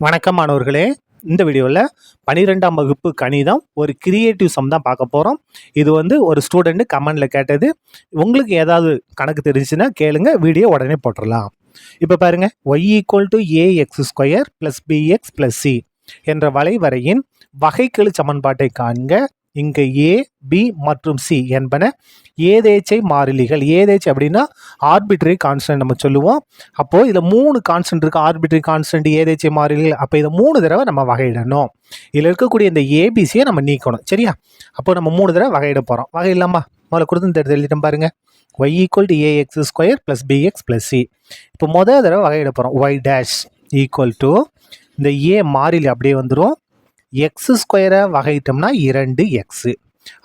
வணக்கம் மாணவர்களே. இந்த வீடியோவில் பன்னிரெண்டாம் வகுப்பு கணிதம் ஒரு கிரியேட்டிவ் சம் தான் பார்க்க போகிறோம் இது வந்து ஒரு ஸ்டூடெண்ட்டு கமெண்டில் கேட்டது. உங்களுக்கு ஏதாவது கணக்கு தெரிஞ்சுன்னா கேளுங்க வீடியோ உடனே போட்டுடலாம் இப்போ பாருங்க y equal to a x square plus b x plus c என்ற வளைவரையின் வகைக்கெழு சமன்பாட்டை காண்க. இங்கே ஏ பி மற்றும் சி என்பன ஏதேச்சை மாறிலிகள். ஏதேச்சை அப்படின்னா ஆர்பிட்ரரி கான்ஸ்டன்ட் நம்ம சொல்லுவோம். அப்போது இதில் மூணு கான்ஸ்டன்ட் இருக்குது ஆர்பிட்ரரி கான்ஸ்டன்ட் ஏதேச்சை மாறிலிகள். அப்போ இதை மூணு தடவை நம்ம வகையிடணும். இதில் இருக்கக்கூடிய இந்த ஏபிசியை நம்ம நீக்கணும். சரியா? அப்போ நம்ம மூணு தடவை வகையிட போகிறோம் வகை இல்லாமா முதல்ல கொடுத்து இந்த எழுதிட்டோம் பாருங்க. Y equal to a x square plus b x plus c இப்போ முதல் தடவை வகையிட போகிறோம் ஒய் டேஷ் ஈக்குவல் டு இந்த ஏ மாறிலி அப்படியே வந்துடும் எக்ஸ் ஸ்கொயரை வகையிட்டோம்னா இரண்டு எக்ஸு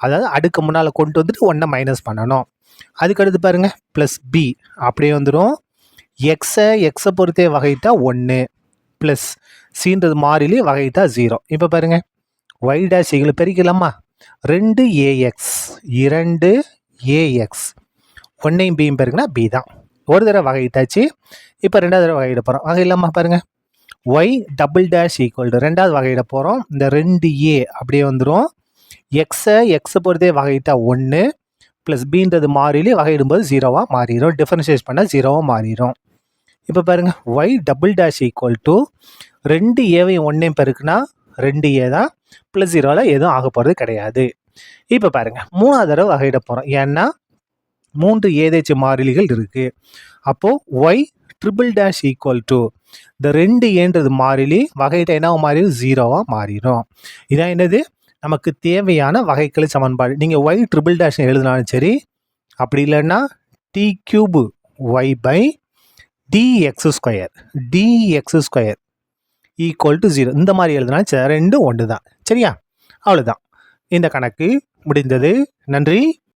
அதாவது அடுக்கு முன்னால் கொண்டு வந்துட்டு ஒன்றை மைனஸ் பண்ணணும். அதுக்கடுத்து பாருங்க ப்ளஸ் பி அப்படியே வந்துடும் எக்ஸை எக்ஸை பொறுத்தே வகையிட்டா ஒன்று ப்ளஸ் சீன்றது மாறிலி வகையிட்டா ஜீரோ இப்போ பாருங்க ஒய் டேஷ் இதில் பெருக்கலாமா ரெண்டு ஏஎக்ஸ் இரண்டு ஏஎக்ஸ் ஒன்னையும் பியும் பெருக்குனா பி தான். ஒரு தடவை வகையிட்டாச்சு. இப்போ ரெண்டாவது தடவை வகையிட போகிறோம் வகை இல்லாமல் பாருங்கள் y double dash equal to ரெண்டாவது வகையிட போகிறோம் இந்த ரெண்டு ஏ அப்படியே வந்துடும் எக்ஸை எக்ஸை பொறுத்தே வகையிட்டா ஒன்று ப்ளஸ் பீன்றது மாறிலி வகையிடும்போது ஜீரோவாக மாறிடும் டிஃபரன்ஷியேட் பண்ணால் ஜீரோவாக மாறிடும் இப்போ பாருங்கள் y double dash equal to ரெண்டு ஏவையும் ஒன்றையும் பெருக்குனா ரெண்டு ஏ தான் ப்ளஸ் ஜீரோவில் எதுவும் ஆக போகிறது கிடையாது. இப்போ பாருங்கள் மூணாவது தடவை வகையிட போகிறோம் ஏன்னா மூன்று ஏதேச்சு மாறிலிகள் இருக்குது அப்போது y triple dash equal to இந்த ரெண்டு ஏன்றது மாறிலி வகையிட்ட என்ன மாறிடும் ஜீரோவாக மாறிடும் இதான் என்னது? நமக்கு தேவையான வகைக்கெழு சமன்பாடு. நீங்கள் ஒய் ட்ரிபிள் டேஷ் எழுதினாலும் சரி அப்படி இல்லைன்னா d cube y by d x square d x square equal to zero இந்த மாதிரி எழுதினாலும் சரி ரெண்டும் ஒன்று தான் சரியா? அவ்வளோதான் இந்த கணக்கு முடிந்தது. நன்றி.